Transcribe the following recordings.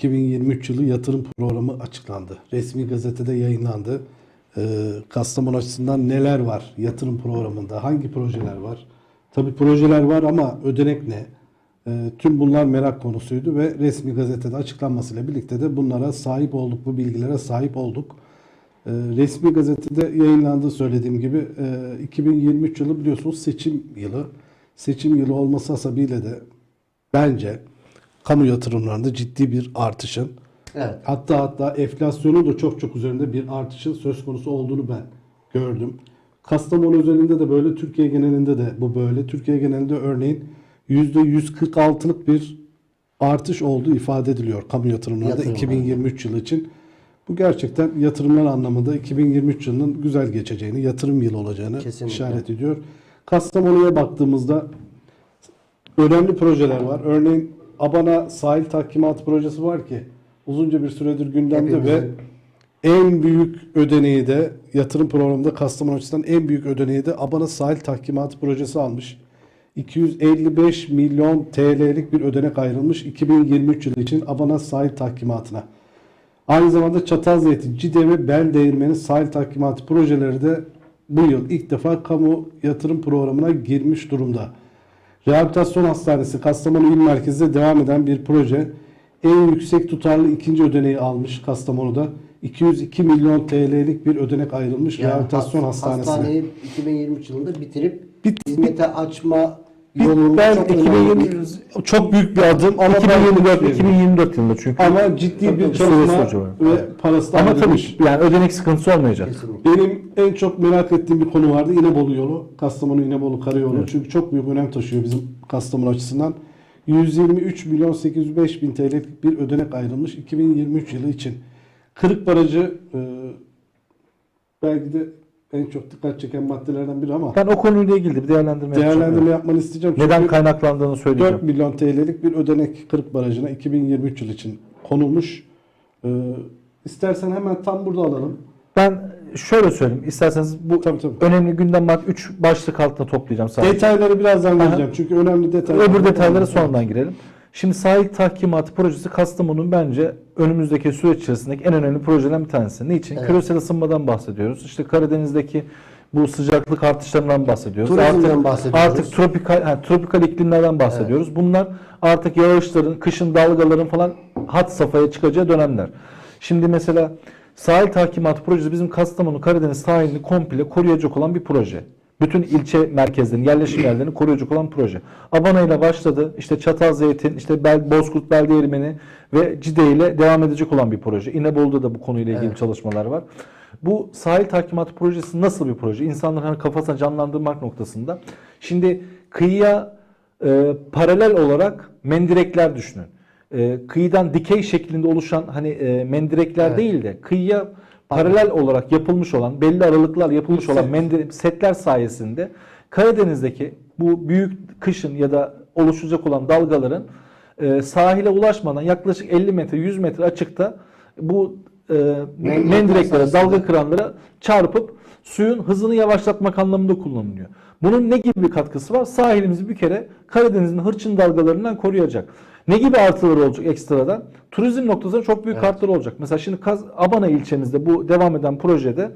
2023 yılı yatırım programı açıklandı. Resmi gazetede yayınlandı. Ee, Kastamonu açısından neler var yatırım programında? Hangi projeler var? Tabii projeler var ama ödenek ne? Ee, tüm bunlar merak konusuydu ve resmi gazetede açıklanmasıyla birlikte de bunlara sahip olduk, bu bilgilere sahip olduk. Ee, resmi gazetede yayınlandığı söylediğim gibi e, 2023 yılı biliyorsunuz seçim yılı. Seçim yılı olması hasebiyle de bence kamu yatırımlarında ciddi bir artışın Evet. hatta hatta enflasyonun da çok çok üzerinde bir artışın söz konusu olduğunu ben gördüm. Kastamonu üzerinde de böyle, Türkiye genelinde de bu böyle. Türkiye genelinde örneğin %146'lık bir artış olduğu ifade ediliyor kamu yatırımlarında Yatırımlar. 2023 yılı için. Bu gerçekten yatırımlar anlamında 2023 yılının güzel geçeceğini, yatırım yılı olacağını Kesinlikle. işaret ediyor. Kastamonu'ya baktığımızda önemli projeler var. Örneğin Abana sahil tahkimat projesi var ki uzunca bir süredir gündemde ve Hepimizin- en büyük ödeneği de yatırım programında Kastamonu açısından en büyük ödeneği de Abana sahil tahkimat projesi almış. 255 milyon TL'lik bir ödenek ayrılmış 2023 yılı için Abana sahil tahkimatına. Aynı zamanda Çatalzeytin, Cide ve Bel Değirmeni sahil tahkimatı projeleri de bu yıl ilk defa kamu yatırım programına girmiş durumda. Rehabilitasyon Hastanesi Kastamonu İl Merkezi'de devam eden bir proje. En yüksek tutarlı ikinci ödeneği almış Kastamonu'da. 202 milyon TL'lik bir ödenek ayrılmış Yani rehabilitasyon has- hastanesine. Hastaneyi 2023 yılında bitirip Bit- hizmete açma yolunda ben çok 2020 önemli. çok büyük bir adım ama 2024 ben- 2024 yılında çünkü. ama ciddi bir çalışma ve parası da Ama tabii yani ödenek sıkıntısı olmayacak. Kesinlikle. Benim en çok merak ettiğim bir konu vardı. İnebolu yolu. Kastamonu İnebolu Karayolu. Çünkü çok büyük önem taşıyor bizim Kastamonu açısından. 123 milyon 805 bin TL'lik bir ödenek ayrılmış 2023 yılı için. Kırık Barajı e, belki de en çok dikkat çeken maddelerden biri ama Ben o konuyla ilgili bir değerlendirme değerlendirme yapacağım. yapmanı isteyeceğim. Neden Çünkü kaynaklandığını 4 söyleyeceğim. milyon TL'lik bir ödenek Kırık Barajı'na 2023 yıl için konulmuş. E, istersen hemen tam burada alalım. Ben şöyle söyleyeyim. İsterseniz bu Tabii, tabii. önemli gündem bak 3 başlık altında toplayacağım sadece. Detayları birazdan vereceğim. Çünkü önemli detaylar. Öbür detaylara sonradan girelim. Şimdi sahil tahkimatı projesi Kastamonu'nun bence önümüzdeki süreç içerisindeki en önemli projelerden bir tanesi. Niçin? Evet. Küresel ısınmadan bahsediyoruz. İşte Karadeniz'deki bu sıcaklık artışlarından bahsediyoruz. Turizmden artık, bahsediyoruz. Artık tropikal, ha, tropikal iklimlerden bahsediyoruz. Bunlar artık yağışların, kışın dalgaların falan hat safhaya çıkacağı dönemler. Şimdi mesela sahil tahkimatı projesi bizim Kastamonu Karadeniz sahilini komple koruyacak olan bir proje. Bütün ilçe merkezlerini, yerleşim yerlerini koruyacak olan proje. Abana ile başladı. İşte Çatalzeytin, işte Bel, Bozkurt Beldeğirmeni ve Cide ile devam edecek olan bir proje. İnebolu'da da bu konuyla ilgili Evet. çalışmalar var. Bu sahil tahkimatı projesi nasıl bir proje? İnsanların hani kafasına canlandırmak noktasında. Şimdi kıyıya e, paralel olarak mendirekler düşünün. E, kıyıdan dikey şeklinde oluşan hani e, mendirekler Evet. değil de kıyıya paralel olarak yapılmış olan belli aralıklar yapılmış olan set. mendir, setler sayesinde Karadeniz'deki bu büyük kışın ya da oluşacak olan dalgaların e, sahile ulaşmadan yaklaşık 50 metre 100 metre açıkta bu e, Mendirekler mendireklere dalga kıranlara çarpıp suyun hızını yavaşlatmak anlamında kullanılıyor. Bunun ne gibi bir katkısı var? Sahilimizi bir kere Karadeniz'in hırçın dalgalarından koruyacak. Ne gibi artıları olacak ekstradan? Turizm noktasında çok büyük artıları olacak. Mesela şimdi Kaz, Abana ilçemizde bu devam eden projede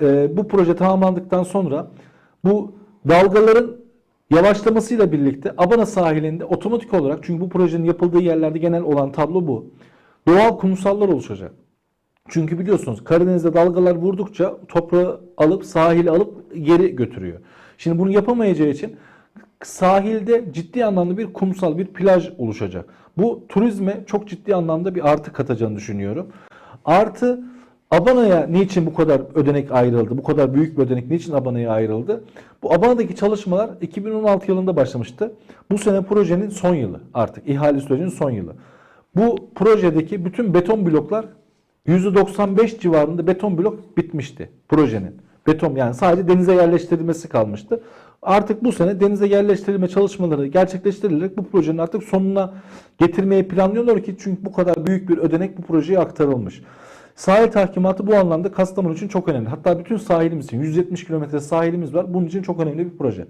e, bu proje tamamlandıktan sonra bu dalgaların yavaşlamasıyla birlikte Abana sahilinde otomatik olarak çünkü bu projenin yapıldığı yerlerde genel olan tablo bu. Doğal kumsallar oluşacak. Çünkü biliyorsunuz Karadeniz'de dalgalar vurdukça toprağı alıp sahile alıp geri götürüyor. Şimdi bunu yapamayacağı için sahilde ciddi anlamda bir kumsal, bir plaj oluşacak. Bu turizme çok ciddi anlamda bir artı katacağını düşünüyorum. Artı Abana'ya niçin bu kadar ödenek ayrıldı? Bu kadar büyük bir ödenek niçin Abana'ya ayrıldı? Bu Abana'daki çalışmalar 2016 yılında başlamıştı. Bu sene projenin son yılı artık. ihale sürecinin son yılı. Bu projedeki bütün beton bloklar %95 civarında beton blok bitmişti projenin. Beton yani sadece denize yerleştirilmesi kalmıştı. Artık bu sene denize yerleştirilme çalışmaları gerçekleştirilerek bu projenin artık sonuna getirmeyi planlıyorlar ki çünkü bu kadar büyük bir ödenek bu projeye aktarılmış. Sahil tahkimatı bu anlamda Kastamonu için çok önemli. Hatta bütün sahilimiz için 170 kilometre sahilimiz var. Bunun için çok önemli bir proje.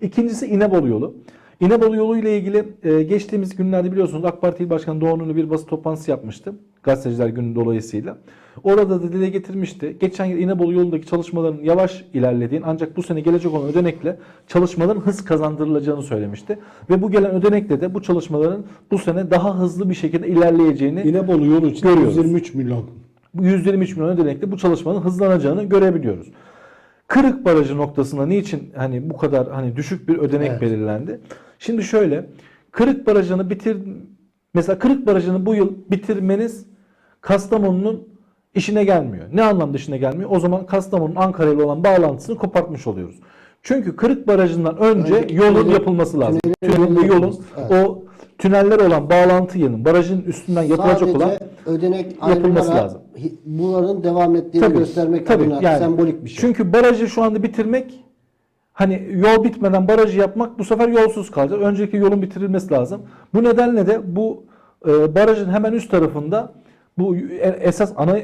İkincisi İnebolu yolu. İnebolu yolu ile ilgili e, geçtiğimiz günlerde biliyorsunuz AK Parti İl Başkanı Doğu Ünlü bir basın toplantısı yapmıştı. Gazeteciler günü dolayısıyla. Orada da dile getirmişti. Geçen yıl İnebolu yolundaki çalışmaların yavaş ilerlediğini ancak bu sene gelecek olan ödenekle çalışmaların hız kazandırılacağını söylemişti. Ve bu gelen ödenekle de bu çalışmaların bu sene daha hızlı bir şekilde ilerleyeceğini İnebolu yolu için Görüyoruz. 123 milyon. bu 123 milyon ödenekle bu çalışmanın hızlanacağını görebiliyoruz. Kırık Barajı noktasında niçin hani bu kadar hani düşük bir ödenek Evet. belirlendi? Şimdi şöyle Kırık Barajı'nı bitir mesela Kırık Barajı'nı bu yıl bitirmeniz Kastamonu'nun işine gelmiyor. Ne anlamda işine gelmiyor? O zaman Kastamonu'nun Ankara ile olan bağlantısını kopartmış oluyoruz. Çünkü Kırık Barajı'ndan önce Önceki yolun tünelin- yapılması lazım. Tünelin ve yolun evet. o tüneller olan bağlantı yerinin barajın üstünden yapılacak Sadece olan ödenek yapılması ayrımlara lazım. hi- bunların devam ettiğini göstermek adına sembolik bir şey. Çünkü barajı şu anda bitirmek hani yol bitmeden barajı yapmak bu sefer yolsuz kalacak. Önceki yolun bitirilmesi lazım. Bu nedenle de bu e, barajın hemen üst tarafında bu esas ana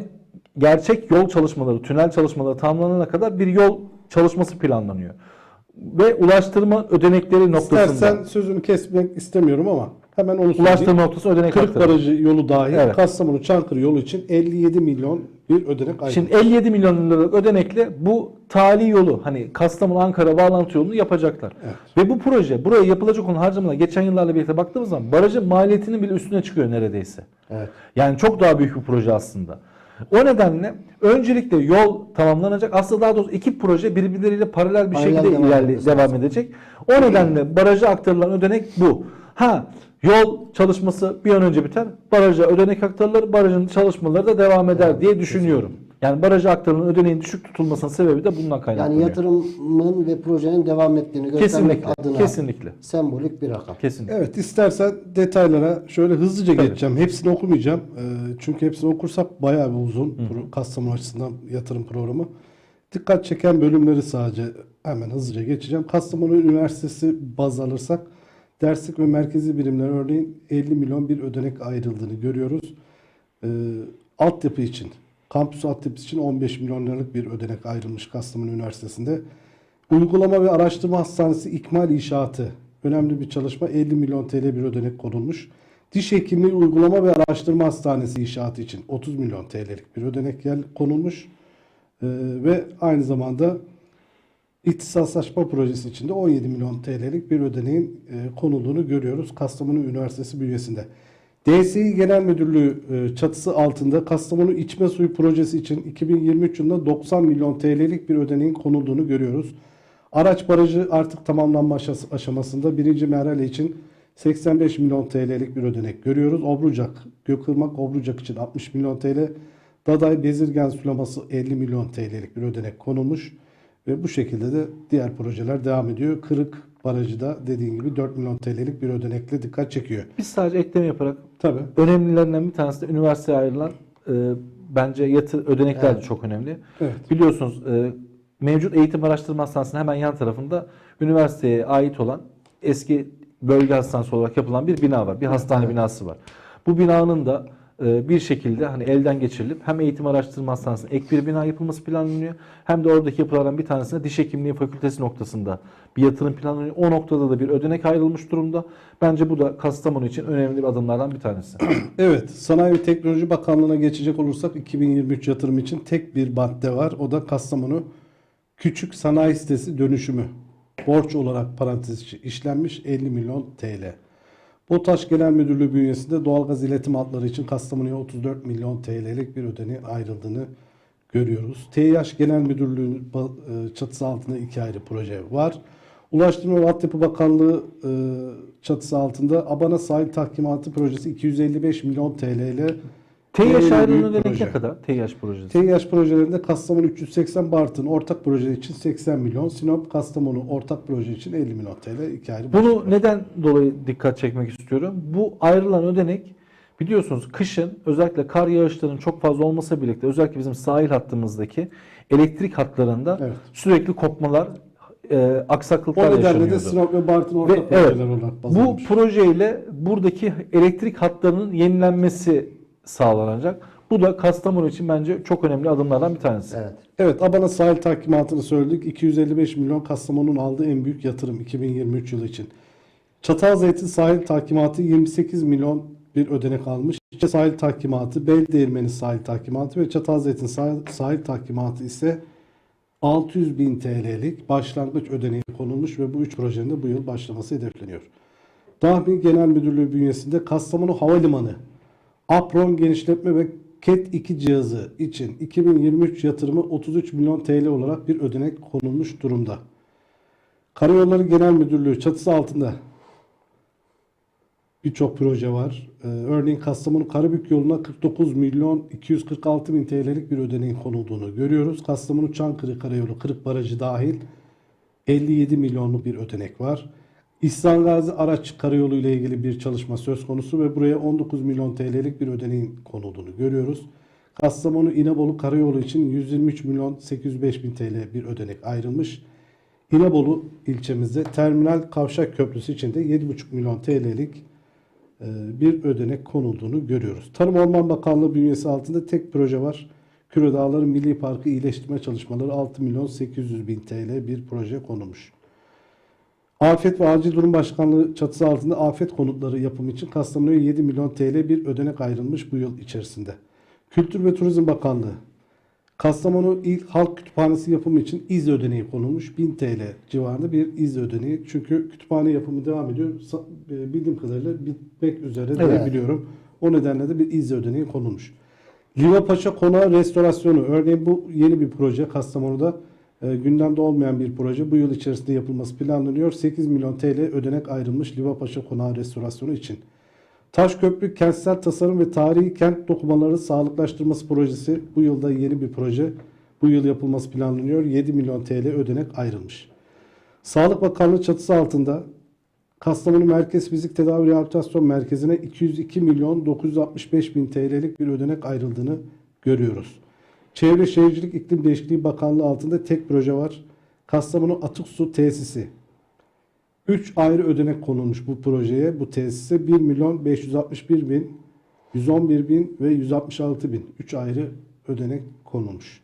gerçek yol çalışmaları, tünel çalışmaları tamamlanana kadar bir yol çalışması planlanıyor. Ve ulaştırma ödenekleri noktasında İstersen sözünü kesmek istemiyorum ama hemen onu söyleyeyim. ulaştırma noktası ödenek Kırık aktarı. Barajı yolu dahil Evet. Kastamonu Çankırı yolu için 57 milyon bir ödenek ayrılmış. Şimdi 57 milyon liralık ödenekle bu tali yolu hani Kastamonu Ankara bağlantı yolunu yapacaklar. Evet. Ve bu proje buraya yapılacak olan harcamalar geçen yıllarla birlikte baktığımız zaman barajın maliyetinin bile üstüne çıkıyor neredeyse. Evet. Yani çok daha büyük bir proje aslında. O nedenle öncelikle yol tamamlanacak. Aslında daha doğrusu iki proje birbirleriyle paralel bir Paralel şekilde devam ilerle, etmesi devam edecek. O nedenle baraja aktarılan ödenek bu. Ha yol çalışması bir an önce biter. Baraja ödenek aktarılır. Barajın çalışmaları da devam eder diye düşünüyorum. Yani baraja aktarılan ödeneğin düşük tutulmasının sebebi de bundan kaynaklanıyor. Yani yatırımın ve projenin devam ettiğini göstermek kesinlikle, adına kesinlikle, sembolik bir rakam. kesinlikle. Evet istersen detaylara şöyle hızlıca Tabii. geçeceğim. Hepsini okumayacağım. Ee, çünkü hepsini okursak bayağı bir uzun. Kastamonu açısından yatırım programı. Dikkat çeken bölümleri sadece hemen hızlıca geçeceğim. Kastamonu Üniversitesi baz alırsak derslik ve merkezi birimler örneğin 50 milyon bir ödenek ayrıldığını görüyoruz. Ee, altyapı için, kampüs altyapısı için 15 milyon liralık bir ödenek ayrılmış Kastamonu Üniversitesi'nde. Uygulama ve Araştırma Hastanesi İkmal İnşaatı önemli bir çalışma 50 milyon TL bir ödenek konulmuş. Diş Hekimliği Uygulama ve Araştırma Hastanesi inşaatı için 30 milyon TL'lik bir ödenek gel konulmuş. Ee, ve aynı zamanda İhtisaslaşma projesi için de 17 milyon TL'lik bir ödeneğin e, konulduğunu görüyoruz Kastamonu Üniversitesi bünyesinde. DSİ Genel Müdürlüğü e, çatısı altında Kastamonu İçme Suyu Projesi için 2023 yılında 90 milyon TL'lik bir ödeneğin konulduğunu görüyoruz. Araç barajı artık tamamlanma aşamasında birinci merhale için 85 milyon TL'lik bir ödenek görüyoruz. Obrucak, Gökırmak Obrucak için 60 milyon TL, Daday Bezirgen Sulaması 50 milyon TL'lik bir ödenek konulmuş. Ve bu şekilde de diğer projeler devam ediyor. Kırık Barajı da dediğin gibi 4 milyon TL'lik bir ödenekle dikkat çekiyor. Biz sadece ekleme yaparak Tabii. önemlilerinden bir tanesi de üniversiteye ayrılan e, bence yatır ödenekler de Evet. çok önemli. Evet. Biliyorsunuz e, mevcut eğitim araştırma hastanesinin hemen yan tarafında üniversiteye ait olan eski bölge hastanesi olarak yapılan bir bina var. Bir hastane binası var. Bu binanın da bir şekilde hani elden geçirilip hem eğitim araştırma hastanesine ek bir bina yapılması planlanıyor. Hem de oradaki yapılardan bir tanesine diş hekimliği fakültesi noktasında bir yatırım planlanıyor. O noktada da bir ödenek ayrılmış durumda. Bence bu da Kastamonu için önemli bir adımlardan bir tanesi. Evet, Sanayi ve Teknoloji Bakanlığı'na geçecek olursak 2023 yatırım için tek bir madde var. O da Kastamonu Küçük Sanayi Sitesi dönüşümü. Borç olarak parantez işlenmiş 50 milyon TL. BOTAŞ Genel Müdürlüğü bünyesinde doğalgaz iletim hatları için Kastamonu'ya 34 milyon TL'lik bir ödeneğin ayrıldığını görüyoruz. TİH Genel Müdürlüğü e, çatısı altında iki ayrı proje var. Ulaştırma ve Altyapı Bakanlığı e, çatısı altında Abana Sahil Tahkimatı Projesi 255 milyon TL ile TİH proje. ne kadar? TİH projesi. TİH projelerinde Kastamonu 380 Bartın ortak proje için 80 milyon, Sinop Kastamonu ortak proje için 50 milyon TL iki ayrı Bunu var. neden dolayı dikkat çekmek istiyorum? Bu ayrılan ödenek biliyorsunuz kışın özellikle kar yağışlarının çok fazla olmasa birlikte özellikle bizim sahil hattımızdaki elektrik hatlarında Evet. sürekli kopmalar, e, O aksaklıklar nedenle de yaşanıyordu. Sinop ve Bartın ortak Ve evet, projeler olarak bu projeyle buradaki elektrik hatlarının yenilenmesi sağlanacak. Bu da Kastamonu için bence çok önemli adımlardan bir tanesi. Evet. Evet Abana sahil tahkimatını söyledik. 255 milyon Kastamonu'nun aldığı en büyük yatırım 2023 yılı için. Çatalzeytin sahil takimatı 28 milyon bir ödenek almış. İşte sahil takimatı, Bel sahil takimatı ve Çatalzeytin sahil, sahil takimatı ise 600 bin TL'lik başlangıç ödeneği konulmuş ve bu üç projenin de bu yıl başlaması hedefleniyor. Dahmi Genel Müdürlüğü bünyesinde Kastamonu Havalimanı, Apron genişletme ve KET 2 cihazı için 2023 yatırımı 33 milyon TL olarak bir ödenek konulmuş durumda. Karayolları Genel Müdürlüğü çatısı altında birçok proje var. Ee, örneğin Kastamonu Karabük yoluna 49 milyon 246 bin TL'lik bir ödeneğin konulduğunu görüyoruz. Kastamonu Çankırı Karayolu Kırık Barajı dahil 57 milyonluk bir ödenek var. İhsan Gazi Araç Karayolu ile ilgili bir çalışma söz konusu ve buraya 19 milyon TL'lik bir ödeneğin konulduğunu görüyoruz. Kastamonu İnebolu Karayolu için 123 milyon 805 bin TL bir ödenek ayrılmış. İnebolu ilçemizde Terminal Kavşak Köprüsü için de 7,5 milyon TL'lik e, bir ödenek konulduğunu görüyoruz. Tarım Orman Bakanlığı bünyesi altında tek proje var. Kürü Dağları Milli Parkı iyileştirme çalışmaları 6 milyon 800 bin TL bir proje konulmuş. Afet ve Acil Durum Başkanlığı çatısı altında afet konutları yapımı için Kastamonu'ya 7 milyon TL bir ödenek ayrılmış bu yıl içerisinde. Kültür ve Turizm Bakanlığı Kastamonu İl Halk Kütüphanesi yapımı için iz ödeneği konulmuş. 1000 TL civarında bir iz ödeneği. Çünkü kütüphane yapımı devam ediyor. E, Bildiğim kadarıyla bitmek üzere Evet. biliyorum. O nedenle de bir iz ödeneği konulmuş. Liva Paşa Konağı restorasyonu. Örneğin bu yeni bir proje Kastamonu'da gündemde olmayan bir proje. Bu yıl içerisinde yapılması planlanıyor. 8 milyon TL ödenek ayrılmış Liva Paşa Konağı restorasyonu için. Taşköprü Kentsel Tasarım ve Tarihi Kent Dokumaları Sağlıklaştırması Projesi bu yılda yeni bir proje. Bu yıl yapılması planlanıyor. 7 milyon TL ödenek ayrılmış. Sağlık Bakanlığı çatısı altında Kastamonu Merkez Fizik Tedavi Rehabilitasyon Merkezi'ne 202 milyon 965 bin TL'lik bir ödenek ayrıldığını görüyoruz. Çevre Şehircilik İklim Değişikliği Bakanlığı altında tek proje var. Kastamonu Atık Su Tesisi. 3 ayrı ödenek konulmuş bu projeye, bu tesise 1 milyon 561 bin, 111 bin ve 166 bin. 3 ayrı ödenek konulmuş.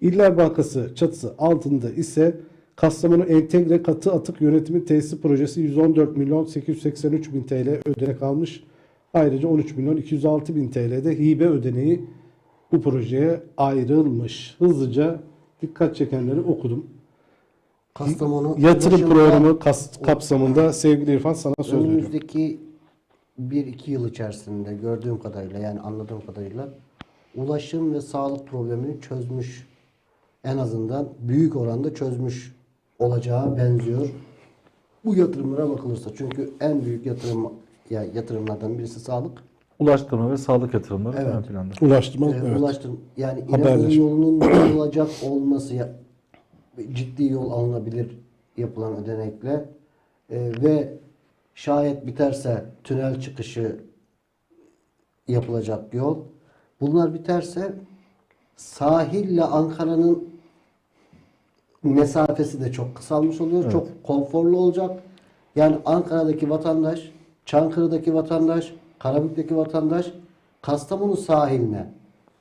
İller Bankası çatısı altında ise Kastamonu Entegre Katı Atık Yönetimi Tesisi Projesi 114 milyon 883 bin TL ödenek almış. Ayrıca 13 milyon 206 bin TL'de hibe ödeneği bu projeye ayrılmış. Hızlıca dikkat çekenleri okudum. Kastamonu Yatırım programı kas- kapsamında sevgili İrfan sana söz veriyorum. önümüzdeki 1-2 yıl içerisinde gördüğüm kadarıyla yani anladığım kadarıyla ulaşım ve sağlık problemini çözmüş en azından büyük oranda çözmüş olacağı benziyor. Bu yatırımlara bakılırsa çünkü en büyük yatırım ya yatırımlardan birisi sağlık. Ulaştırma ve sağlık yatırımları Evet. ön planda. Ulaştırma Ee, evet. ulaştırım yani Haberleşme. İnebolu yolunun yapılacak olması ya, ciddi yol alınabilir yapılan ödenekle Ee, ve şayet biterse tünel çıkışı yapılacak yol. Bunlar biterse sahille Ankara'nın mesafesi de çok kısalmış oluyor. Çok konforlu olacak. Yani Ankara'daki vatandaş, Çankırı'daki vatandaş, Karabük'teki vatandaş Kastamonu sahiline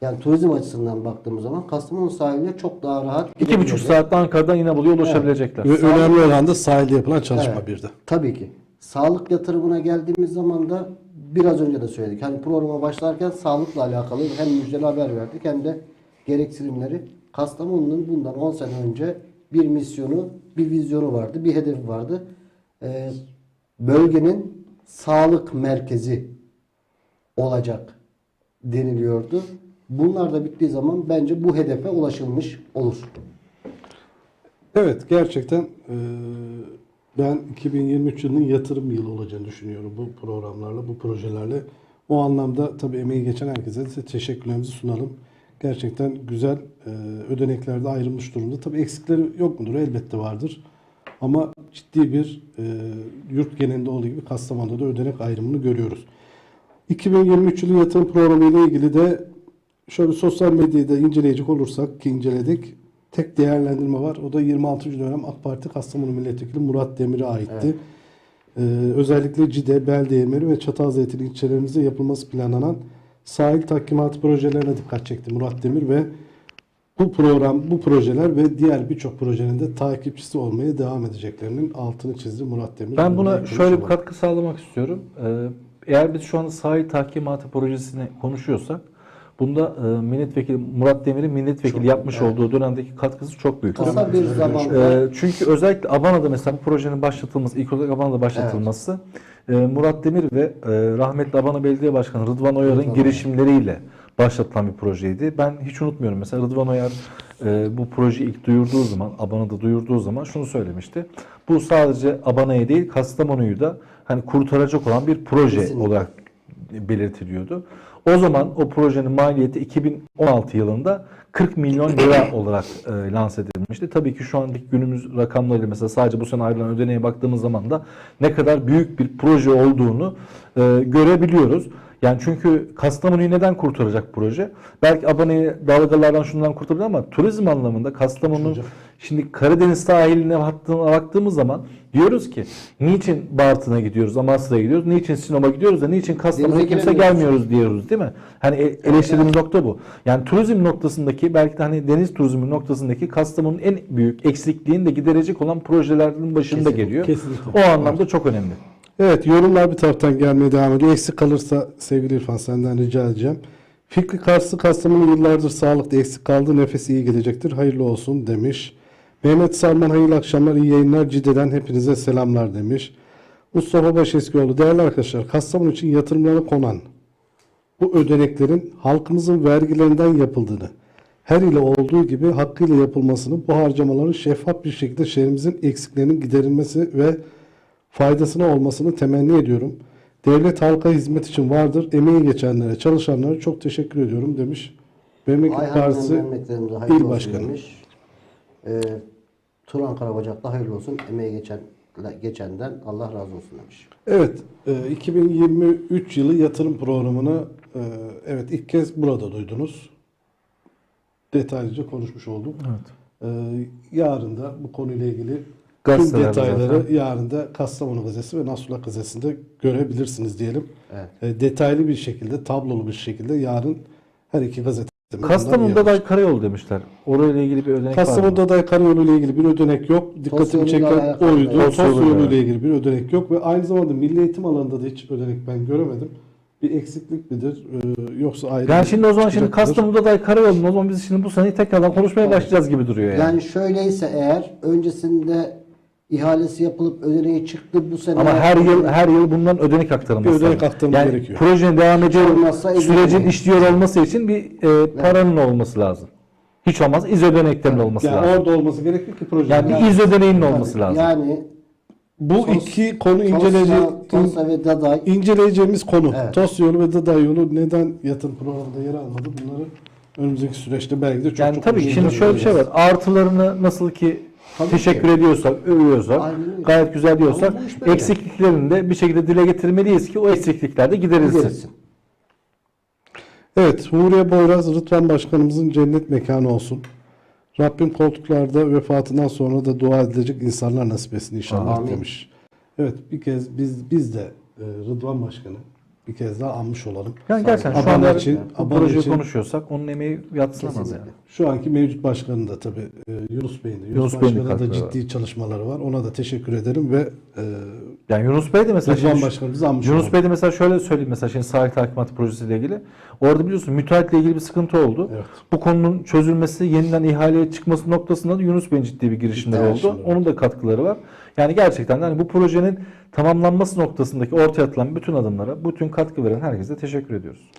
yani turizm açısından baktığımız zaman Kastamonu sahiline çok daha rahat İki buçuk saatte Ankara'dan İnebolu'ya ulaşabilecekler. Ve önemli olan da sahilde yapılan çalışma Evet. bir de. Tabii ki. Sağlık yatırımına geldiğimiz zaman da biraz önce de söyledik. Hani programa başlarken sağlıkla alakalı hem müjdeli haber verdik hem de gereksinimleri. Kastamonu'nun bundan 10 sene önce bir misyonu, bir vizyonu vardı, bir hedefi vardı. Ee, bölgenin sağlık merkezi olacak deniliyordu. Bunlar da bittiği zaman bence bu hedefe ulaşılmış olur. Evet gerçekten e, ben 2023 yılının yatırım yılı olacağını düşünüyorum bu programlarla, bu projelerle. O anlamda tabii emeği geçen herkese de teşekkürlerimizi sunalım. Gerçekten güzel e, ödeneklerde ayrılmış durumda. Tabii eksikleri yok mudur? Elbette vardır. Ama ciddi bir e, yurt genelinde olduğu gibi Kastamonu'da da ödenek ayrımını görüyoruz. 2023 yılı yatırım programı ile ilgili de şöyle sosyal medyada inceleyecek olursak ki inceledik. Tek değerlendirme var. O da 26. dönem AK Parti Kastamonu Milletvekili Murat Demir'e aitti. Ee, özellikle Cide, Beldeğmeri ve Çatalzeytin ilçelerimizde yapılması planlanan sahil tahkimat projelerine dikkat çekti Murat Demir ve bu program, bu projeler ve diğer birçok projenin de takipçisi olmaya devam edeceklerinin altını çizdi Murat Demir. Ben buna şöyle bir katkı sağlamak istiyorum. Ee, Eğer biz şu anda sahil tahkimatı projesini konuşuyorsak bunda e, milletvekili Murat Demir'in milletvekili yapmış olduğu dönemdeki katkısı çok büyük. Kısa bir zamanda Ee, çünkü özellikle Abana'da mesela bu projenin başlatılması, ilk olarak Abana'da başlatılması e, Murat Demir ve e, rahmetli Abana Belediye Başkanı Rıdvan Oyar'ın Rıdvan girişimleriyle başlatılan bir projeydi. Ben hiç unutmuyorum mesela Rıdvan Oyar e, bu projeyi ilk duyurduğu zaman, Abana'da duyurduğu zaman şunu söylemişti. Bu sadece Abana'ya değil Kastamonu'yu da hani kurtaracak olan bir proje Kesinlikle. olarak belirtiliyordu. O zaman o projenin maliyeti 2016 yılında 40 milyon lira olarak e, lanse edilmişti. Tabii ki şu andaki günümüz rakamlarıyla mesela sadece bu sene ayrılan ödeneğe baktığımız zaman da ne kadar büyük bir proje olduğunu e, görebiliyoruz. Yani çünkü Kastamonu'yu neden kurtaracak proje? Belki Abana'yı dalgalardan şundan kurtarabilir ama turizm anlamında Kastamonu Hocam. Şimdi Karadeniz sahiline baktığım- baktığımız zaman diyoruz ki niçin Bartın'a gidiyoruz, Amasra'ya gidiyoruz, niçin Sinop'a gidiyoruz da niçin Kastamonu'ya kimse gelmiyoruz diyoruz değil mi? Hani e- eleştirdiğimiz nokta bu. Yani turizm noktasındaki belki de hani deniz turizmi noktasındaki Kastamonu'nun en büyük eksikliğini de giderecek olan projelerin başında Kesinlikle, geliyor. kesinlikle. O anlamda çok önemli. Evet yorumlar bir taraftan gelmeye devam ediyor. Eksik kalırsa sevgili İrfan senden rica edeceğim. Fikri Kars'ı Kastamonu yıllardır sağlıkta eksik kaldı. Nefesi iyi gelecektir. Hayırlı olsun demiş. Mehmet Sarman hayırlı akşamlar, iyi yayınlar. Cide'den hepinize selamlar demiş. Mustafa Başeskioğlu değerli arkadaşlar Kastamonu için yatırımlara konan bu ödeneklerin halkımızın vergilerinden yapıldığını, her ile olduğu gibi hakkıyla yapılmasını, bu harcamaların şeffaf bir şekilde şehrimizin eksiklerinin giderilmesi ve faydasına olmasını temenni ediyorum. Devlet halka hizmet için vardır. Emeği geçenlere, çalışanlara çok teşekkür ediyorum demiş. Memleket Partisi İl Başkanı. demiş. Ee, Turan Karabacak'ta hayırlı olsun. Emeği geçen geçenden Allah razı olsun demiş. Evet, e, 2023 yılı yatırım programını e, evet ilk kez burada duydunuz. Detaylıca konuşmuş olduk. Evet. E, Yarın da bu konuyla ilgili tüm Gazetelerde detayları zaten. yarın da Kastamonu Gazetesi ve Nasulla Gazetesi'nde görebilirsiniz diyelim. Evet. E, Detaylı bir şekilde, tablolu bir şekilde yarın her iki gazetede bunlar Kastamonu'da yer da alacak. karayolu demişler. Orayla ilgili bir ödenek var mı? Kastamonu'da da karayolu ile ilgili bir ödenek yok. Dikkatimi Tosyoluyla çeken alakalı. oydu. Tosyoluyla. Tosyolu ile ilgili bir ödenek yok ve aynı zamanda milli eğitim alanında da hiç ödenek ben göremedim. Bir eksiklik midir e, yoksa ayrı Yani bir şimdi o zaman şimdi çıkacak mıdır? Kastamonu'da da karayolu o zaman biz şimdi bu seneyi tekrardan konuşmaya başlayacağız gibi duruyor yani. Yani şöyleyse eğer öncesinde ihalesi yapılıp ödeneği çıktı bu sene Ama her yıl her yıl bundan ödenek aktarılması. Bir ödenek aktarılması yani gerekiyor. Projenin devam ediyor, sürecin işliyor olması için bir e, paranın olması lazım. Hiç olmaz iz ödeneklerinin olması yani lazım. orada olması gerekir ki proje. Yani bir iz ödeneğinin olması lazım. Yani bu Tos- iki konu inceleyece, ve Daday inceleyeceğimiz konu. Evet. TOS yolu ve Dada yolu neden yatırım programında yer almadı? Bunları önümüzdeki süreçte belki de çok yani çok tabii şimdi şöyle bir şey var. Artılarını nasıl ki Tabii teşekkür ki. ediyorsak, övüyorsak, Aynen öyle. gayet güzel diyorsak, Ama bu iş böyle. eksikliklerini de bir şekilde dile getirmeliyiz ki o eksiklikler de giderilsin. gidersin. Evet, Huriye Boyraz Rıdvan Başkanımızın cennet mekanı olsun. Rabbim koltuklarda vefatından sonra da dua edilecek insanlar nasip etsin inşallah Amin. demiş. Evet, bir kez biz biz de e, Rıdvan Başkanı bir kez daha anmış olalım. Yani gerçekten şu anda için- bu projeyi için- konuşuyorsak onun emeği yatsınamaz yani. Şu anki mevcut başkanı da tabii e, Yunus Bey'in de. Yunus, Yunus Başkanı'nın da ciddi çalışmaları var. Ona da teşekkür ederim ve e, Yani Yunus Bey de mesela Rıdvan Başkanımızı anmış Yunus olalım. Bey de mesela şöyle söyleyeyim mesela şimdi sahil takimatı projesiyle ilgili. Orada biliyorsun müteahhitle ilgili bir sıkıntı oldu. Evet. Bu konunun çözülmesi, yeniden ihaleye çıkması noktasında da Yunus Bey'in ciddi bir girişimleri oldu. var. Onun da katkıları var. Yani gerçekten hani bu projenin tamamlanması noktasındaki ortaya atılan bütün adımlara, bütün katkı veren herkese teşekkür ediyoruz.